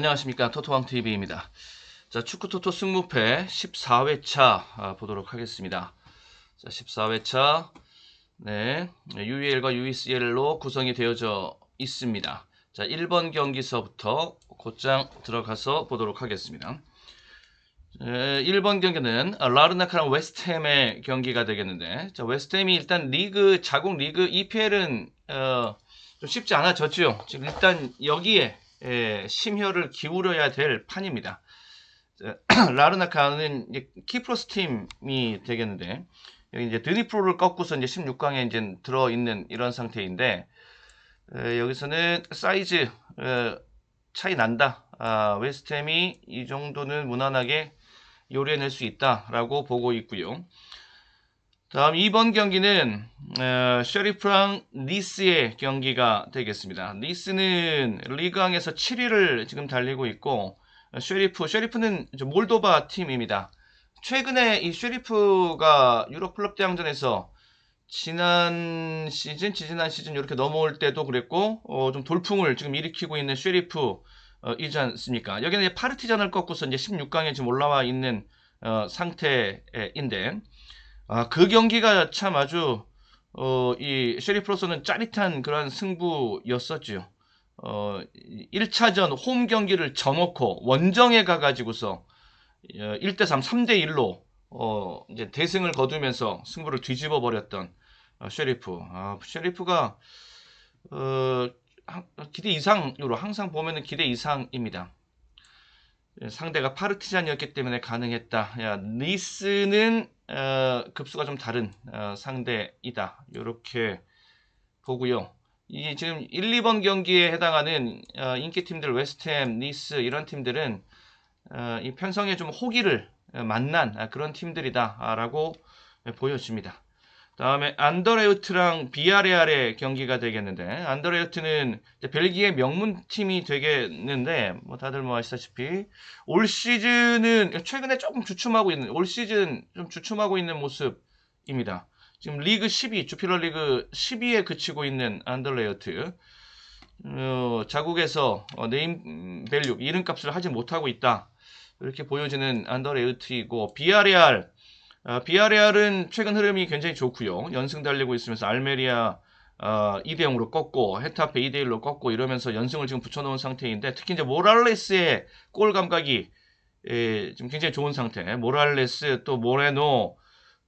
안녕하십니까 토토왕TV입니다. 자 축구 토토 승무패 14회차 아, 보도록 하겠습니다. 자 14회차 네 UEL과 UECL로 구성이 되어져 있습니다. 자 1번 경기서부터 곧장 들어가서 보도록 하겠습니다. 에, 1번 경기는 라르나카랑 웨스트햄의 경기가 되겠는데 자 웨스트햄이 일단 리그 자국 리그 EPL은 어, 좀 쉽지 않아졌죠. 지금 일단 여기에 예, 심혈을 기울여야 될 판입니다. 자, 라르나카는 키프로스 팀이 되겠는데 여기 이제 드니프로를 꺾고서 이제 16강에 이제 들어 있는 이런 상태인데 에, 여기서는 사이즈 에, 차이 난다. 아, 웨스트햄이 이 정도는 무난하게 요리해낼 수 있다라고 보고 있고요. 다음 2번 경기는 어, 쉐리프랑 니스의 경기가 되겠습니다. 니스는 리그왕에서 7위를 지금 달리고 있고 어, 쉐리프, 쉐리프는 몰도바 팀입니다. 최근에 이 쉐리프가 유럽 클럽 대항전에서 지난 시즌, 지지난 시즌 이렇게 넘어올 때도 그랬고 어, 좀 돌풍을 지금 일으키고 있는 쉐리프 어, 이지 않습니까? 여기는 이제 파르티잔을 꺾고서 이제 16강에 지금 올라와 있는 어, 상태인데 아, 그 경기가 참 아주 어, 이 쉐리프로서는 짜릿한 그런 승부였었죠. 어, 1차전 홈 경기를 져놓고 원정에 가가지고서 1대3, 3대1로 어, 이제 대승을 거두면서 승부를 뒤집어 버렸던 어, 쉐리프. 아, 쉐리프가 어, 하- 기대 이상으로 항상 보면은 기대 이상입니다. 예, 상대가 파르티잔이었기 때문에 가능했다. 야, 니스는 어, 급수가 좀 다른 어, 상대이다. 이렇게 보고요. 이 지금 1, 2번 경기에 해당하는 어, 인기 팀들 웨스트햄, 니스 이런 팀들은 어, 이 편성에 좀 호기를 어, 만난 아, 그런 팀들이다라고 보여집니다. 다음에 안더레우트랑 비아레알의 경기가 되겠는데 안더레우트는 벨기에 명문 팀이 되겠는데 뭐 다들 뭐 아시다시피 올 시즌은 최근에 조금 주춤하고 있는 올 시즌 좀 주춤하고 있는 모습입니다. 지금 리그 12 주피러 리그 12에 그치고 있는 안더레우트 어, 자국에서 어, 네임 밸류 이름값을 하지 못하고 있다 이렇게 보여지는 안더레우트이고 비아레알 아, 비아레알은 최근 흐름이 굉장히 좋고요. 연승 달리고 있으면서 알메리아 어, 2대 0으로 꺾고 헤타페 2대 1로 꺾고 이러면서 연승을 지금 붙여놓은 상태인데 특히 이제 모랄레스의 골 감각이 예, 지금 굉장히 좋은 상태. 모랄레스 또 모레노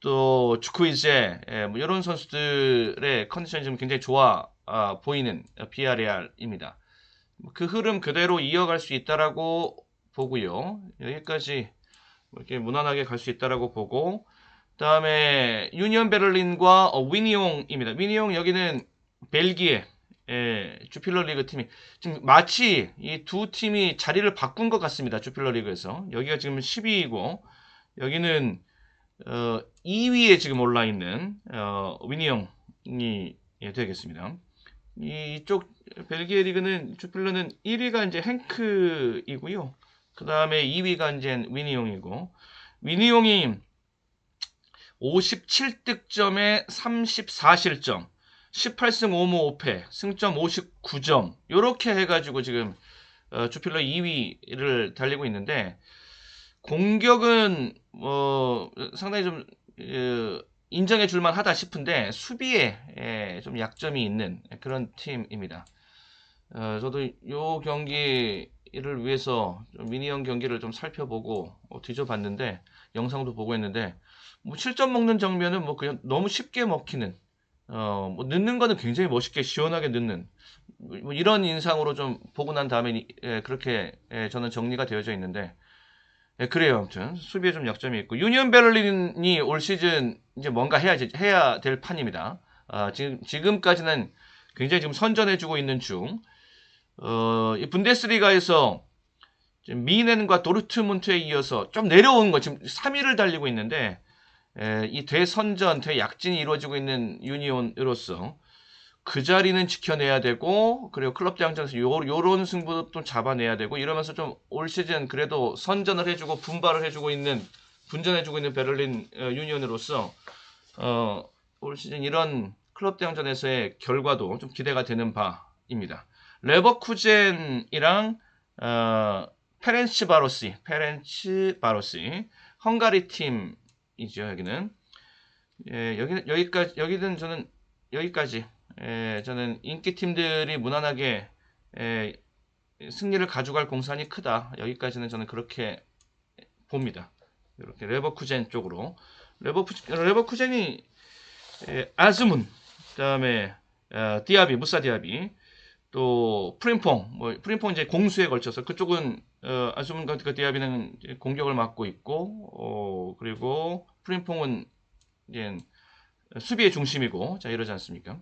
또 주쿠이제 예, 뭐 이런 선수들의 컨디션이 지금 굉장히 좋아 아, 보이는 비아레알입니다. 그 흐름 그대로 이어갈 수 있다라고 보고요. 여기까지 뭐 이렇게 무난하게 갈 수 있다라고 보고 그다음에 유니언 베를린과 어, 위니옹입니다. 위니옹 여기는 벨기에 예, 주필러 리그 팀이 지금 마치 이 두 팀이 자리를 바꾼 것 같습니다. 주필러 리그에서 여기가 지금 10위이고 여기는 어, 2위에 지금 올라 있는 어, 위니옹이 예, 되겠습니다. 이쪽 벨기에 리그는 주필러는 1위가 이제 행크이고요. 그 다음에 2위가 이제 위니용이고 위니용이 57득점에 34실점 18승 5무 5패 승점 59점 요렇게 해가지고 지금 어, 주필러 2위를 달리고 있는데 공격은 뭐 상당히 좀 어, 인정해 줄만 하다 싶은데 수비에 예, 좀 약점이 있는 그런 팀입니다. 어, 저도 요 경기 를 위해서 좀 미니언 경기를 좀 살펴보고 어, 뒤져봤는데 영상도 보고 했는데 뭐 7점 먹는 장면은 뭐 그냥 너무 쉽게 먹히는 어, 뭐 넣는 거는 굉장히 멋있게 시원하게 넣는 뭐 이런 인상으로 좀 보고 난 다음에 예, 그렇게 예, 저는 정리가 되어져 있는데 예, 그래요 아무튼 수비에 좀 약점이 있고 유니언 베를린이 올 시즌 이제 뭔가 해야지 해야 될 판입니다. 아, 지금 지금까지는 굉장히 지금 선전해주고 있는 중. 어, 이 분데스리가에서 미넨과 도르트문트에 이어서 좀 내려온 거 지금 3위를 달리고 있는데 에, 이 대선전, 대약진이 이루어지고 있는 유니온으로서 그 자리는 지켜내야 되고 그리고 클럽 대항전에서 요, 요런 승부도 좀 잡아내야 되고 이러면서 좀 올 시즌 그래도 선전을 해주고 분발을 해주고 있는 분전해주고 있는 베를린 어, 유니온으로서 어, 올 시즌 이런 클럽 대항전에서의 결과도 좀 기대가 되는 바입니다. 레버쿠젠이랑 어, 페렌치 바로시, 페렌치 바로시, 헝가리 팀이죠 여기는. 예, 여기 여기까지 여기는 저는 여기까지. 예, 저는 인기 팀들이 무난하게 예, 승리를 가져갈 공산이 크다. 여기까지는 저는 그렇게 봅니다. 이렇게 레버쿠젠 쪽으로 레버쿠 레버쿠젠이 예, 아즈문 그다음에 어, 디아비 무사 디아비 또 프림퐁 뭐 프림퐁 이제 공수에 걸쳐서 그쪽은 어, 같은 디아비는 이제 공격을 맡고 있고 어, 그리고 프림퐁은 이제 수비의 중심이고 자 이러지 않습니까?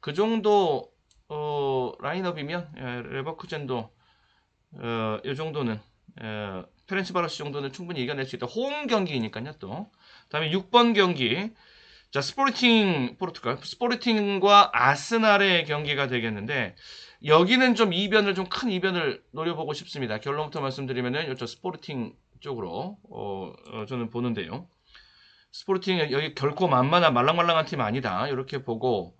그 정도 어, 라인업이면 예, 레버쿠젠도 어, 이 정도는 어, 페렌치바로스 정도는 충분히 이겨낼 수 있다. 홈 경기니까요 또. 다음에 6번 경기. 자, 스포르팅 포르투갈, 스포르팅과 아스날의 경기가 되겠는데 여기는 좀 이변을 좀 큰 이변을 노려보고 싶습니다. 결론부터 말씀드리면은 이쪽 스포르팅 쪽으로 어, 어, 저는 보는데요. 스포르팅 여기 결코 만만한 말랑말랑한 팀 아니다. 이렇게 보고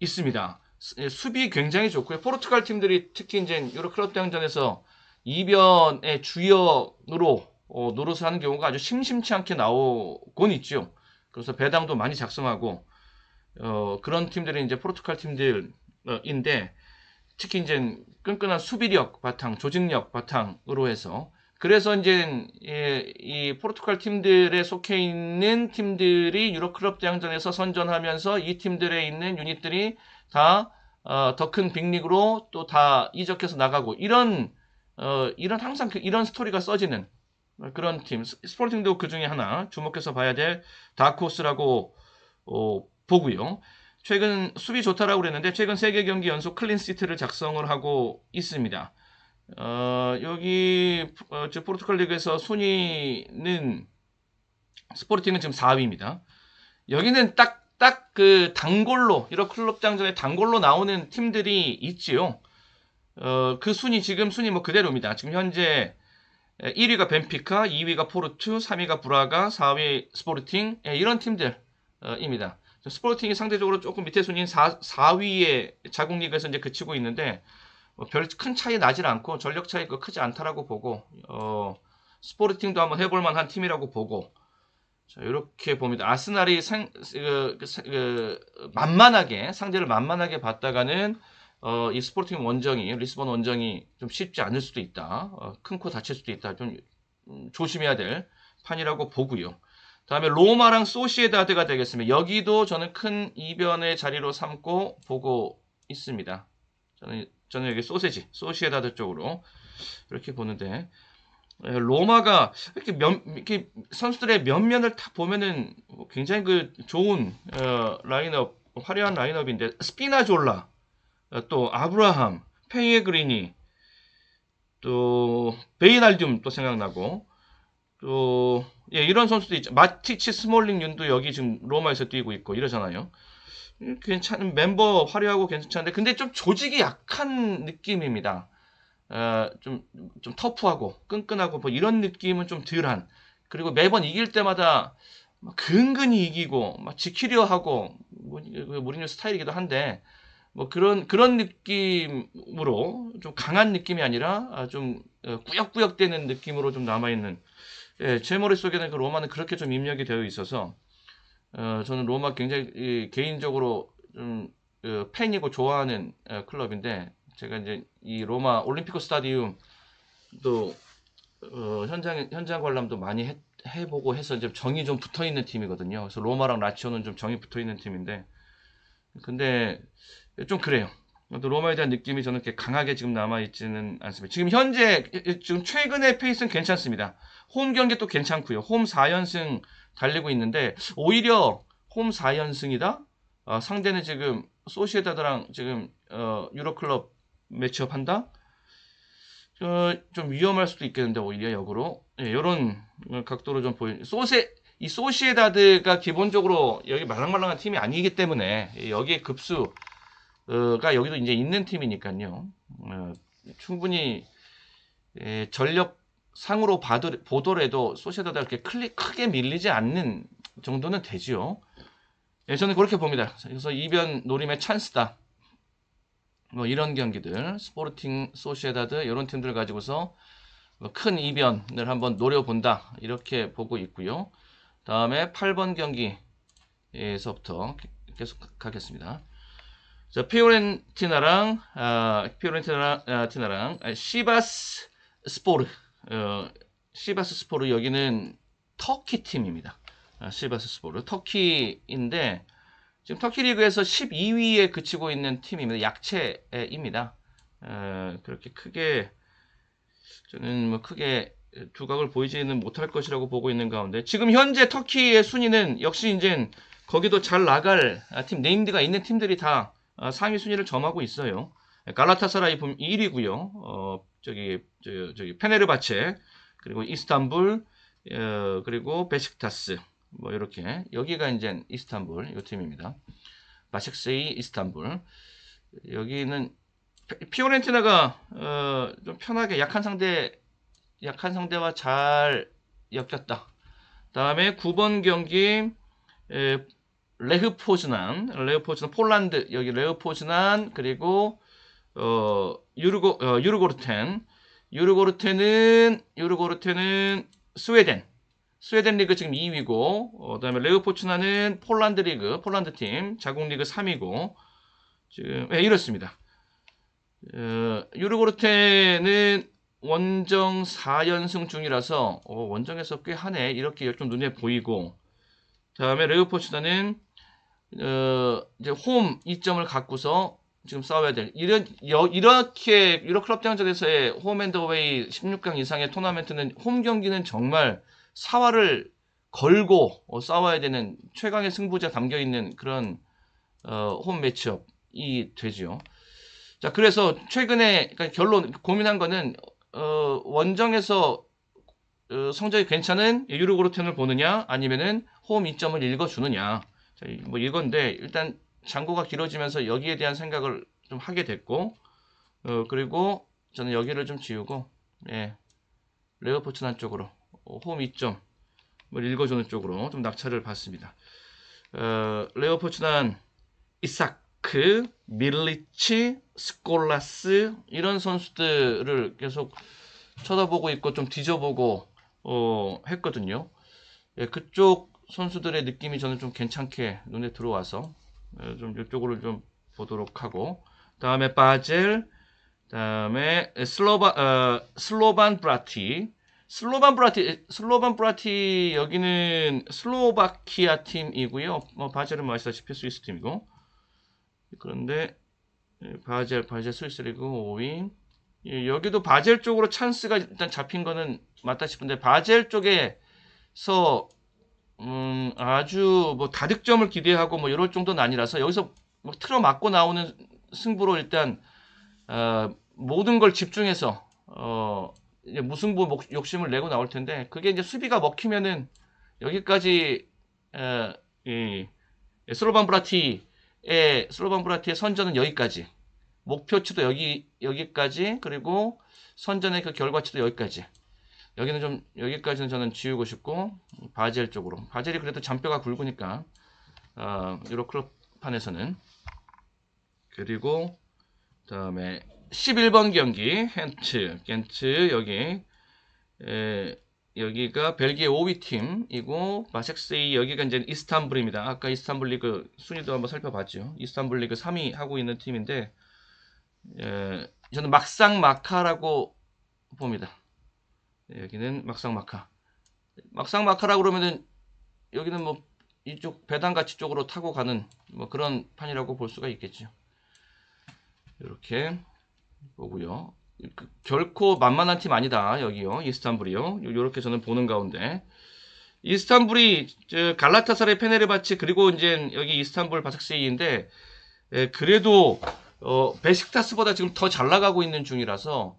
있습니다. 수- 예, 수비 굉장히 좋고요. 포르투갈 팀들이 특히 이제 유로 클럽 대항전에서 이변의 주역으로 어, 노릇을 하는 경우가 아주 심심치 않게 나오곤 있죠. 그래서 배당도 많이 작성하고 어, 그런 팀들이 이제 포르투갈 팀들인데 특히 이제 끈끈한 수비력 바탕, 조직력 바탕으로 해서. 그래서 이제 이, 이 포르투갈 팀들에 속해 있는 팀들이 유럽 클럽 대항전에서 선전하면서 이 팀들에 있는 유닛들이 다 더 큰 빅리그로 또 다 이적해서 나가고 이런 어, 이런 항상 그- 이런 스토리가 써지는 그런 팀 스- 스포팅도 그 중에 하나 주목해서 봐야 될 다크호스라고 어, 보고요. 최근 수비 좋다라고 그랬는데 최근 세개 경기 연속 클린 시트를 작성을 하고 있습니다. 어, 여기 어, 저 포르투갈 리그에서 순위는 스포르팅은 지금 4위입니다. 여기는 딱 딱 그 단골로 이런 클럽 장전에 단골로 나오는 팀들이 있지요. 어, 그 순위 지금 순위 뭐 그대로입니다. 지금 현재 1위가 벤피카, 2위가 포르투, 3위가 브라가, 4위 스포르팅 예, 이런 팀들입니다. 스포르팅이 상대적으로 조금 밑에 순위인 4, 4위의 자국 리그에서 이제 그치고 있는데 뭐별큰 차이 나질 않고 전력 차이가 크지 않다라고 보고 어, 스포르팅도 한번 해볼 만한 팀이라고 보고 자, 이렇게 봅니다. 아스날이 상, 그, 그, 그, 만만하게 상대를 만만하게 봤다가는 어, 이 스포팅 원정이 리스본 원정이 좀 쉽지 않을 수도 있다. 어, 큰코 다칠 수도 있다. 좀 음, 조심해야 될 판이라고 보고요. 다음에 로마랑 소시에다드가 되겠습니다. 여기도 저는 큰 이변의 자리로 삼고 보고 있습니다. 저는 저는 여기 소세지 소시에다드 쪽으로 이렇게 보는데 에, 로마가 이렇게 면 이렇게 선수들의 면면을 다 보면은 굉장히 그 좋은 어, 라인업 화려한 라인업인데 스피나졸라 어, 또 아브라함, 페이에그리니, 또 베이날듐 또 생각나고 또 예, 이런 선수도 있죠. 마티치 스몰링 윤도 여기 지금 로마에서 뛰고 있고 이러잖아요. 음, 괜찮은 멤버 화려하고 괜찮은데 근데 좀 조직이 약한 느낌입니다. 어, 좀, 좀 터프하고 끈끈하고 뭐 이런 느낌은 좀 덜한 그리고 매번 이길 때마다 막 근근히 이기고 막 지키려 하고 뭐, 그 무리뉴 스타일이기도 한데 뭐 그런 그런 느낌으로 좀 강한 느낌이 아니라 아, 좀 어, 꾸역꾸역대는 느낌으로 좀 남아 있는 예, 제 머릿속에는 그 로마는 그렇게 좀 입력이 되어 있어서 어, 저는 로마 굉장히 이, 개인적으로 좀 어, 팬이고 좋아하는 어, 클럽인데 제가 이제 이 로마 올림피코 스타디움 또 어, 현장 현장 관람도 많이 해, 해보고 해서 이제 정이 좀 붙어 있는 팀이거든요. 그래서 로마랑 라치오는 좀 정이 붙어 있는 팀인데 근데 좀 그래요. 또 로마에 대한 느낌이 저는 이렇게 강하게 지금 남아 있지는 않습니다. 지금 현재 지금 최근의 페이스는 괜찮습니다. 홈 경기 또 괜찮고요. 홈 4연승 달리고 있는데 오히려 홈 4연승이다. 어, 상대는 지금 소시에다드랑 지금 어, 유로클럽 매치업 한다. 어, 좀 위험할 수도 있겠는데 오히려 역으로 예, 이런 각도로 좀 보이. 소세 이 소시에다드가 기본적으로 여기 말랑말랑한 팀이 아니기 때문에 여기에 급수 가 여기도 이제 있는 팀이니까요. 어, 충분히 예, 전력 상으로 보더라도 소시에다드가 그렇게 클리, 크게 밀리지 않는 정도는 되지요. 예, 저는 그렇게 봅니다. 그래서 이변 노림의 찬스다. 뭐 이런 경기들 스포르팅 소시에다드 이런 팀들 가지고서 뭐 큰 이변을 한번 노려본다 이렇게 보고 있고요. 다음에 8번 경기에서부터 계속 가겠습니다. 자, 피오렌티나랑 아, 피오렌티나랑 아, 시바스 스포르 어, 시바스 스포르 여기는 터키 팀입니다. 아, 시바스 스포르 터키인데 지금 터키 리그에서 12위에 그치고 있는 팀입니다. 약체입니다. 어, 그렇게 크게 저는 뭐 크게 두각을 보이지는 못할 것이라고 보고 있는 가운데 지금 현재 터키의 순위는 역시 이제 거기도 잘 나갈 아, 팀 네임드가 있는 팀들이 다 아, 상위 순위를 점하고 있어요. 갈라타사라이 1위고요. 어, 저기 저, 저기 페네르바체 그리고 이스탄불 어, 그리고 베식타스 뭐 이렇게 여기가 이제 이스탄불 이 팀입니다. 바식세이 이스탄불 여기는 피- 피오렌티나가 어, 좀 편하게 약한 상대 약한 상대와 잘 엮였다. 다음에 9번 경기 에, 레흐 포즈난, 레흐 포즈난 폴란드 여기 레흐 포즈난 그리고 어 유르고 어, 유르고르텐. 유르고르텐은 유르고르텐은 스웨덴. 스웨덴 리그 지금 2위고 어, 그다음에 레흐 포츠나는 폴란드 리그 폴란드 팀 자국 리그 3위고 지금 예, 이렇습니다. 어, 유르고르텐은 원정 4연승 중이라서 어, 원정에서 꽤 하네. 이렇게 좀 눈에 보이고. 다음에 레오포츠다는 어, 이제 홈 2점을 갖고서 지금 싸워야 될 이런 여- 이렇게 유럽 클럽 대항전에서의 홈앤더웨이 16강 이상의 토너먼트는 홈 경기는 정말 사활을 걸고 어, 싸워야 되는 최강의 승부자 담겨 있는 그런 어, 홈 매치업이 되죠. 자 그래서 최근에 그러니까 결론 고민한 거는 어, 원정에서 어, 성적이 괜찮은 유르고르텐을 보느냐 아니면은 홈 2점을 읽어주느냐 자, 이- 뭐 이건데 일단 장고가 길어지면서 여기에 대한 생각을 좀 하게 됐고 어, 그리고 저는 여기를 좀 지우고 예, 레오포츠난 쪽으로 어, 홈 2점 을 읽어주는 쪽으로 좀 낙찰을 받습니다. 어, 레오포츠난 이사크, 밀리치, 스콜라스 이런 선수들을 계속 쳐다보고 있고 좀 뒤져보고 어, 했거든요. 예, 그쪽 선수들의 느낌이 저는 좀 괜찮게 눈에 들어와서 어, 좀 이쪽으로 좀 보도록 하고 다음에 바젤 다음에 슬로바 어, 슬로반 브라티. 슬로반 브라티 슬로반 브라티 여기는 슬로바키아 팀이고요. 뭐 바젤은 뭐 아시다시피 스위스 팀이고. 그런데 예, 바젤 바젤 스위스 리그 5위. 예, 여기도 바젤 쪽으로 찬스가 일단 잡힌 거는 맞다 싶은데 바젤 쪽에서 음, 아주 뭐 다득점을 기대하고 뭐 이럴 정도는 아니라서 여기서 뭐 틀어 맞고 나오는 승부로 일단 어, 모든 걸 집중해서 어, 이제 무승부 목- 욕심을 내고 나올 텐데 그게 이제 수비가 먹히면은 여기까지 어, 이 슬로반 브라티의 슬로반 브라티의 선전은 여기까지. 목표치도 여기 여기까지. 그리고 선전의 그 결과치도 여기까지 여기는 좀 여기까지는 저는 지우고 싶고 바젤 쪽으로 바젤이 그래도 잔뼈가 굵으니까 어, 유로클럽판에서는 그리고 다음에 11번 경기 헨츠 겐츠 여기 에, 여기가 벨기에 5위 팀이고 마섹세이 여기가 이제 이스탄불입니다. 아까 이스탄불 리그 순위도 한번 살펴봤죠. 이스탄불 리그 3위 하고 있는 팀인데 에, 저는 막상 마카라고 봅니다. 네, 여기는 막상 마카. 막상 마카라 그러면은 여기는 뭐 이쪽 배당가치 쪽으로 타고 가는 뭐 그런 판이라고 볼 수가 있겠죠. 이렇게 보고요. 그- 결코 만만한 팀 아니다. 여기요. 이스탄불이요. 이렇게 저는 보는 가운데 이스탄불이 저 갈라타사라의 페네르바치 그리고 이제 여기 이스탄불 바삭세이인데 에, 그래도 어, 베식타스보다 지금 더 잘 나가고 있는 중이라서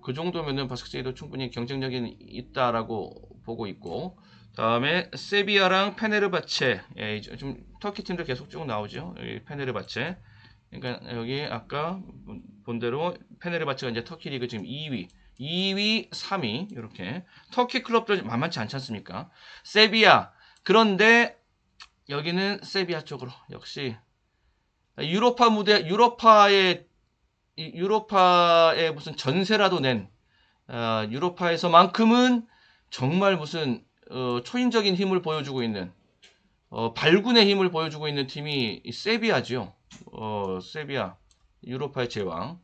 그 정도면은 바삭세이도 충분히 경쟁력이 있다라고 보고 있고 다음에 세비야랑 페네르바체 예, 좀 터키 팀들 계속 쭉 나오죠. 여기 페네르바체 그러니까 여기 아까 본 대로 페네르바체가 이제 터키 리그 지금 2위, 2위, 3위 이렇게 터키 클럽들 만만치 않지 않습니까? 세비야 그런데 여기는 세비야 쪽으로 역시 유로파 무대 유로파의 이 유로파에 무슨 전세라도 낸 아, 유로파에서만큼은 정말 무슨 어, 초인적인 힘을 보여주고 있는 어, 발군의 힘을 보여주고 있는 팀이 이 세비야죠. 어, 세비야 유로파의 제왕.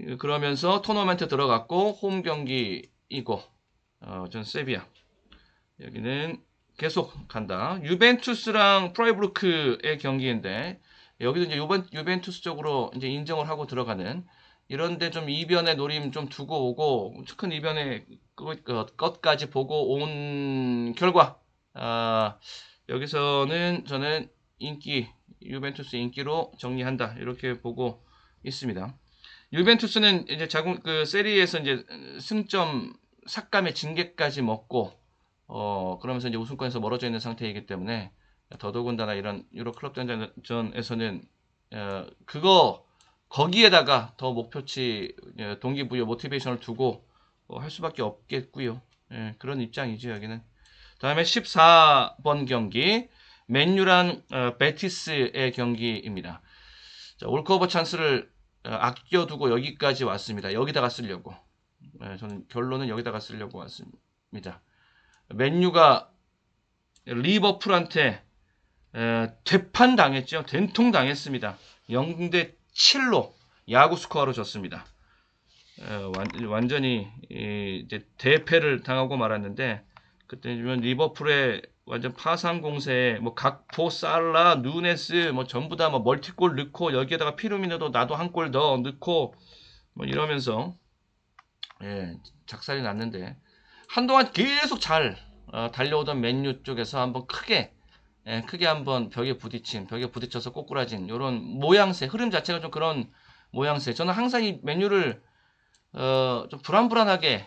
예, 그러면서 토너먼트 들어갔고 홈 경기 이고 어, 전 세비야. 여기는 계속 간다. 유벤투스랑 프라이브루크의 경기인데 여기도 이제 유벤, 유벤투스 쪽으로 이제 인정을 하고 들어가는 이런데 좀 이변의 노림 좀 두고 오고 큰 이변의 것까지 보고 온 결과 아, 여기서는 저는 인기 유벤투스 인기로 정리한다 이렇게 보고 있습니다. 유벤투스는 이제 자국 그 세리에서 이제 승점 삭감의 징계까지 먹고 어 그러면서 이제 우승권에서 멀어져 있는 상태이기 때문에 더더군다나 이런 유로 클럽 전전에서는 어, 그거 거기에다가 더 목표치 예, 동기부여 모티베이션을 두고 어, 할 수밖에 없겠고요. 예, 그런 입장이죠 여기는. 다음에 14번 경기 맨유랑 어, 베티스의 경기입니다. 자, 올커버 찬스를 어, 아껴두고 여기까지 왔습니다. 여기다가 쓰려고. 예, 저는 결론은 여기다가 쓰려고 왔습니다. 맨유가 리버풀한테 에, 되판 당했죠. 된통 당했습니다. 0대 7로 야구 스코어로 졌습니다. 에, 완, 완전히 이, 이제 대패를 당하고 말았는데 그때면 리버풀의 완전 파상 공세에 뭐 각포, 살라, 누네스 뭐 전부 다 뭐 멀티골 넣고 여기에다가 피루미노도 나도 한 골 더 넣고 뭐 이러면서 예, 작살이 났는데 한동안 계속 잘 어, 달려오던 맨유 쪽에서 한번 크게 예, 크게 한번 벽에 부딪힌 벽에 부딪혀서 꼬꾸라진 이런 모양새 흐름 자체가 좀 그런 모양새 저는 항상 이 맨유를 어, 좀 불안불안하게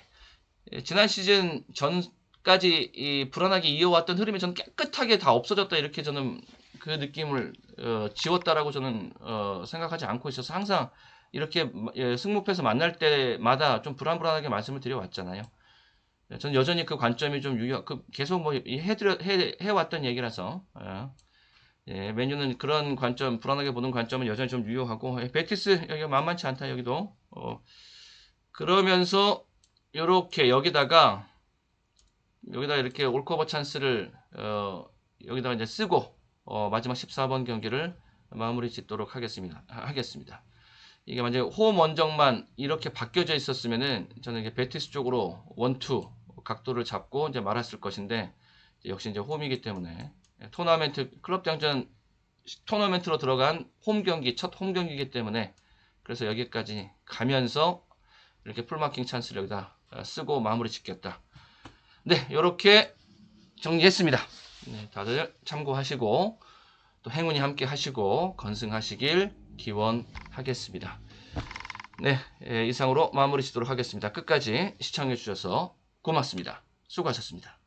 예, 지난 시즌 전까지 이 불안하게 이어왔던 흐름이 저는 깨끗하게 다 없어졌다 이렇게 저는 그 느낌을 어, 지웠다라고 저는 어, 생각하지 않고 있어서 항상 이렇게 예, 승무패에서 만날 때마다 좀 불안불안하게 말씀을 드려왔잖아요. 예, 저는 여전히 그 관점이 좀 유효, 그 계속 뭐 이- 해드려 해 해왔던 얘기라서 예, 예, 메뉴는 그런 관점 불안하게 보는 관점은 여전히 좀 유효하고 예, 베티스 여기 만만치 않다 여기도 어, 그러면서 이렇게 여기다가 여기다 이렇게 올커버 찬스를 어, 여기다가 이제 쓰고 어, 마지막 14번 경기를 마무리 짓도록 하겠습니다. 하- 하겠습니다. 이게 만약에 홈 원정만 이렇게 바뀌어져 있었으면은 저는 이게 베티스 쪽으로 원투 각도를 잡고 이제 말았을 것인데 역시 이제 홈이기 때문에 토너멘트 클럽 대항전 토너멘트로 들어간 홈 경기 첫 홈 경기이기 때문에 그래서 여기까지 가면서 이렇게 풀마킹 찬스를 여기다 어, 쓰고 마무리 짓겠다. 네, 이렇게 정리했습니다. 네, 다들 참고하시고 또 행운이 함께 하시고 건승하시길 기원하겠습니다. 네, 예, 이상으로 마무리 짓도록 하겠습니다. 끝까지 시청해 주셔서 고맙습니다. 수고하셨습니다.